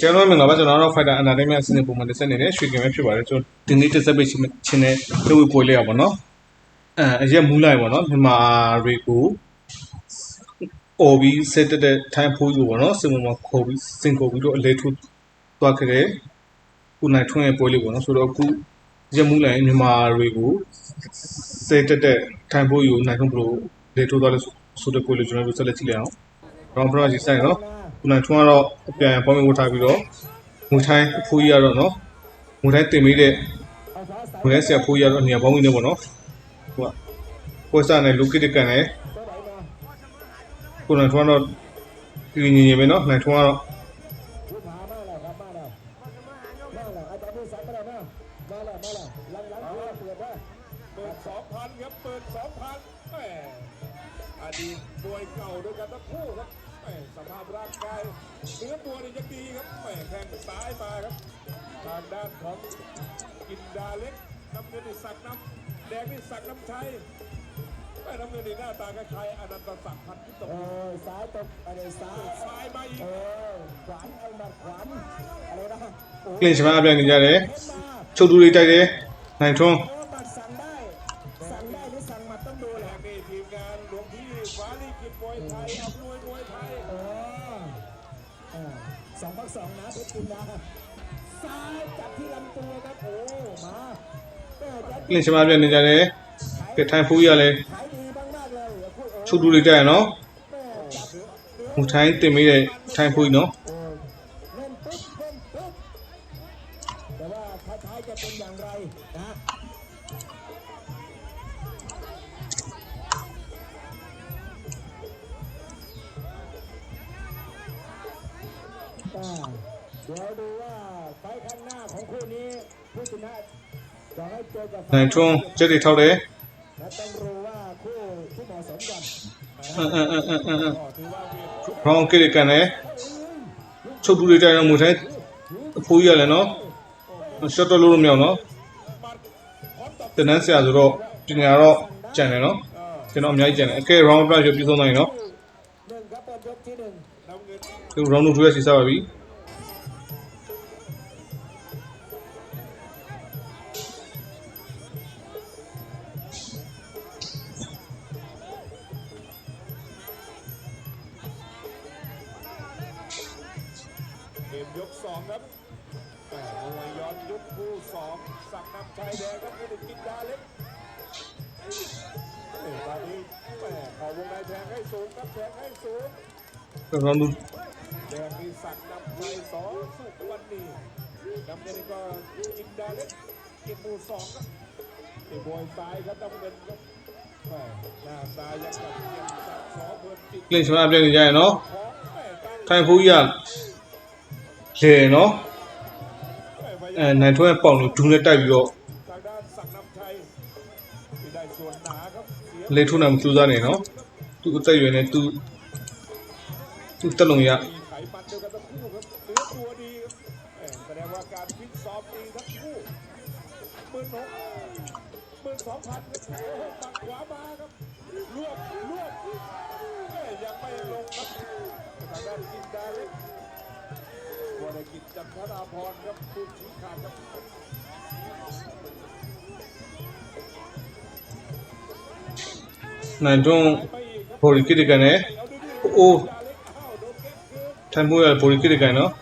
ကျွန်တော်တို့မင်္ဂလာပါကျွန်တော်တို့ Fighter Entertainment အစီအစဉ်ပုံမှန်တစ်ဆက်နေတဲ့ရွှေကင်ပဲဖြစ်ပါတယ်ကျွန်တော်ဒီနေ့တစ်ဆက်ပေးချင်းချင်းတဲ့လူဝေပွဲလေးရပါတော့အဲအရက်မူးလိုက်ပါတော့မြန်မာတွေကိုအော်ပြီးစက်တက်တဲ့ထိုင်းဖိုးယူပါတော့စင်မမခေါ်ပြီးစင်ခေါ်ပြီးတော့အလဲထုတ်သွားခဲ့တဲ့ခုနိုင်ထွန်းရဲ့ပွဲလေးပေါ့နော်ဆိုတော့အခုရက်မူးလိုက်မြန်မာတွေကိုစက်တက်တဲ့ထိုင်းဖိုးယူနိုင်ထွန်းဘလို့လဲထုတ်သွားလဲဆိုတဲ့ပွဲလေးကျွန်တော်တို့ဆက်လက်ကြည့်လိုက်အောင် round pro ကြီးဆိုင်နော် ခုနကထွန်းကတော့အပြန်ပေါင်းဝတ်ထားပြီးတော့ငူထိုင်းအဖိုးကြီးကတော့နော်ငူထိုင်းတင်မိတဲ့ငူထိုင်းဆရာဖိုးကြီးကတော့နေရာပေါင်းဝင်နေပေါ့နော်ဟိုကပွဲစားနဲ့လူကိတကန်နဲ့ခုနကထွန်းကတော့ဒီညီညီပဲနော်နိုင်ထွန်းကတော့ ร่างกายเนื้อตัวนี่ยังดีครับแหมแข้งซ้ายมาครับ ทางด้านของกินดาเล็กน้ำเงินนี่สักน้ำแดงนี่สักน้ำชัยแหมน้ำเงินนี่หน้าตาคล้ายๆอนันตศักดิ์พันธิต เอ บุตร อซ้ายตบอะไรซ้าย ซ้ายมาอีก เออขวานเอาหมัดขวานอะไรนะโอ้ ကလင်ချမအပြန်နေကြတယ် เห็นมา ချုပ်တူလေးတိုက်တယ်နိုင်ထွန်း สองพักสองนะเพชรจินดาซ้ายจับที่ลำตัวครับโอ้มาแม่จะ ကလင်ချမအပြန်နေကြတယ်ကဲထိုင်းဖိုးကြီးကလည်း ขายดีมากๆเลยพูดเออ ချုပ်တူလေးတိုက်ရနော် แม่จับ ငူထိုင်းတင်မိတဲ့ထိုင်းဖိုးကြီးနော် ดี๋ยวดูว่าไฟล์ข้างหน้าของคู่นี้ผู้ชนะจะให้เจอกับ နိုင်ထွန်းချက်တွေထောက်တယ် และต้องรู้ว่าคู่ที่เหมาะสมกัน အင်းအင်းအင်းအင်းအင်း ก็ถือว่าเวียนชุด ရောင်းကိတကန်နဲ့ချုပ်တူလေးတိုက်တော့ငူထိုင်းအဖိုးကြီးကလည်းနော်ရှော့တော့လို့လို့မရအောင်နော် มัดพร้อมตับ တင်နန်းဆရာဆိုတော့ပညာတော့ကြံတယ်နော် เออ ကျွန်တော်အများကြီးကြံတယ်အကဲ round ပြပြပြီးဆုံးသွားရင်နော် หนึ่งครับเป็นยกที่หนึ่ง น้ำเงิน ဒီ round 2ရစီစားပါပြီ เกมยกสองครับแหม่มวยย้อนยุคคู่สองสักนำชายแดงครับนี่กินดาเล็กเอ้ยตอนนี้แหม่เข่าวงในแทงให้สูงครับแทงให้สูง round แดงมีสักนำชัยสองสุวรรณีน้ำเงินก็กินดาเล็กกินหมูสองครับที่มวยซ้ายครับน้ำเงินครับแหม่หน้าตายังกับเกียรติศักดิ์สอเพื่อนจิต ကလင်ချမအပြန်နေကြရနော် ของแหม่ตั้ง ထိုင်းဖိုးကြီးကလေနော် แหม่พยา အဲ ยาม နိုင်ထွန်းရဲ့ပေါင်လို့ဒူးနဲ့တိုက်ပြီးတော့ ทางด้านสักนำชัยที่ได้ส่วนหนาครับเสีย လေထုံးနိုင်မစူးစားနေနော်သူအသက်ရွယ်နဲ့သူ ตัดเดียวกัต่าการฟิตซ้อมดีทั้งคู่มื่นหกหมื่นสองพันครับปัดขวมาครับรวบรวบยังไม่ลงครับนกินาเล็กวรกีดคกันเนี่ยโอ้ Está en muy de la política, ¿no?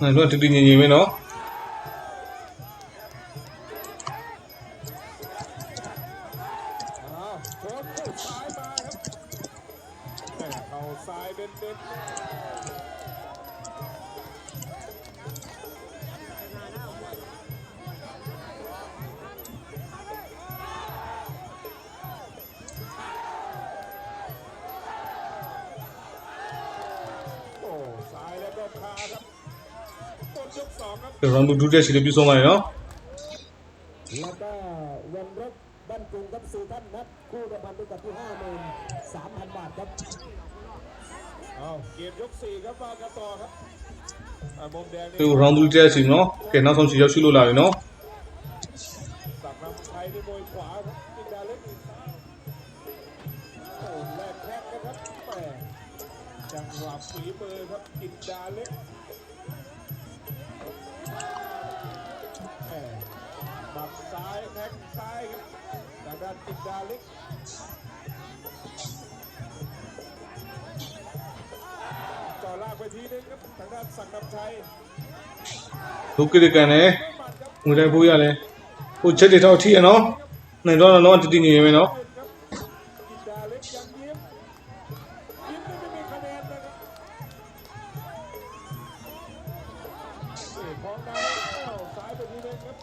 No, no, no, no, เดี๋ยวลองดูดูเดชิลิบิโซมาเนาะแล้วก็วันรบบ้านกรุงครับสี่ท่านนัดคู่ละพันด้วยกับที่ห้าหมื่นสามพันบาทครับเอาเกมยกสี่ครับมากระต่อครับมุมแดงนี่ลองดูเจชิลิเนาะเกมน่าสนใจชิลูลาเยเนาะตักน้ำใในมวยขวาตินดาเล็กโอ้แลกแท็กนะครับแหมจังหวะฝีมือครับจินดาเล็กาลิกจ่อลากไปทีนึงครับทางด้านสักดมชัย தொக்கிருக்கானே உங்கள்கிட்ட போயாலே ஓ செடி டாவ் டீ அனோ நான் டோ நோ டி நீ வேணோ พร้อมแล้วซ้ายไปทีนึงครับ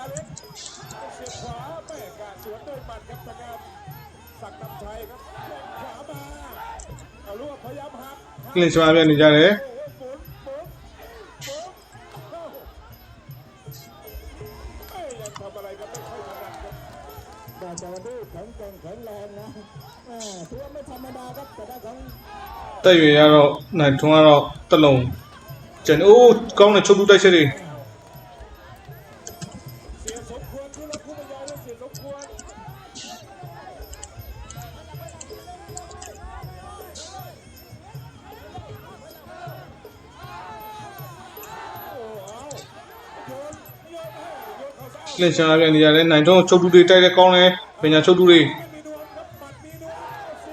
าเล็กเสียบขวาแม่กาสวนด้วยหมัดครับทางด้านศักดิ์นำชัยครับแข้งขวามาเอาลูกพยายามหัก ကလင်ချွာပြနေကြတယ် โอ้โหหมุนหมุนหมุนเข้าเอ้ยยังทำอะไรก็ไม่ค่อยถนัดครับ แต่จะดื้อแข็งแกร่งแข็งแรงนะแหม่ถือว่าไม่ธรรมดาครับแต่ด้านของ တက်ရွေရတော့နိုင်ထွန်းကတော့တက်လုံးကျန်အိုးကောင်းတဲ့ချုပ်တူတိုက်ချက်တွေ လင်ရှာပြန်နေရတယ်နိုင်တော့ချုပ်တူတွေတိုက်တဲ့ကောင်းလဲပညာချုပ်တူတွေ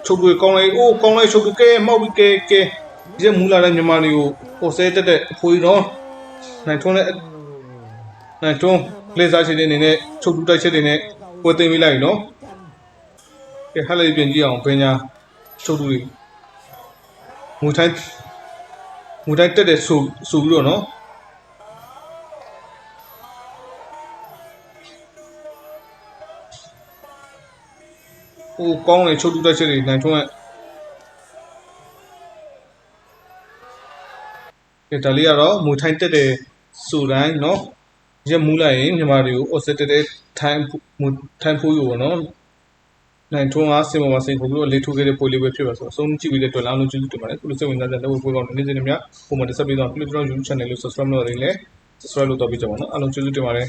ချုပ်တူတွေကောင်းလဲအိုးကောင်းလဲချုပ်တူကဲမောက်ပြီးကဲကဲဒီမူလာတဲ့မြန်မာတွေကိုဟိုဆဲတက်တဲ့အဖွေတော့နိုင်ထွန်းနဲ့နိုင်ထွန်းလေစားချစ်တဲ့အနေနဲ့ချုပ်တူတိုက်ချစ်တဲ့အနေနဲ့ပွဲသိမ်းပေးလိုက်နော်ကဲဟက်လိုက်ပြန်ကြည့်အောင်ပညာချုပ်တူတွေမူတိုင်းမူတိုင်းတက်တဲ့ဆိုဆိုပြီးတော့နော် ဟိုကောင်းတယ်ချုပ်တူတိုက်ချက်တွေနိုင်ထွန်းကဲဒါလေးကတော့ငွေထိုင်းတက်တဲ့ဆိုတိုင်းနော်ရက်မူးလိုက်ရင်မြန်မာတွေကို offset တက်တဲ့ထိုင်းငွေထိုင်းဖိုးယူပေါ့နော်နိုင်ထွန်းအားစင်ပေါ်မှာစိန်ခေါ်ပြီးတော့လေထိုးခဲ့တဲ့ပွဲလေးပဲဖြစ်ပါဆိုတော့အဆုံးကြည့်ပြီးတဲ့အတွက်လားလို့ကျေးဇူးတင်ပါတယ်ခုလိုစိတ်ဝင်စားတဲ့လက်ဝဲပွဲကောင်းတဲ့နေ့စဉ်တွေများပုံမှန်တက်ဆက်ပြီးတော့ Telegram YouTube Channel လို့ Subscribe လုပ်ရရင်လည်း Subscribe လုပ်တော့ပြကြပါတော့အားလုံးကျေးဇူးတင်ပါတယ်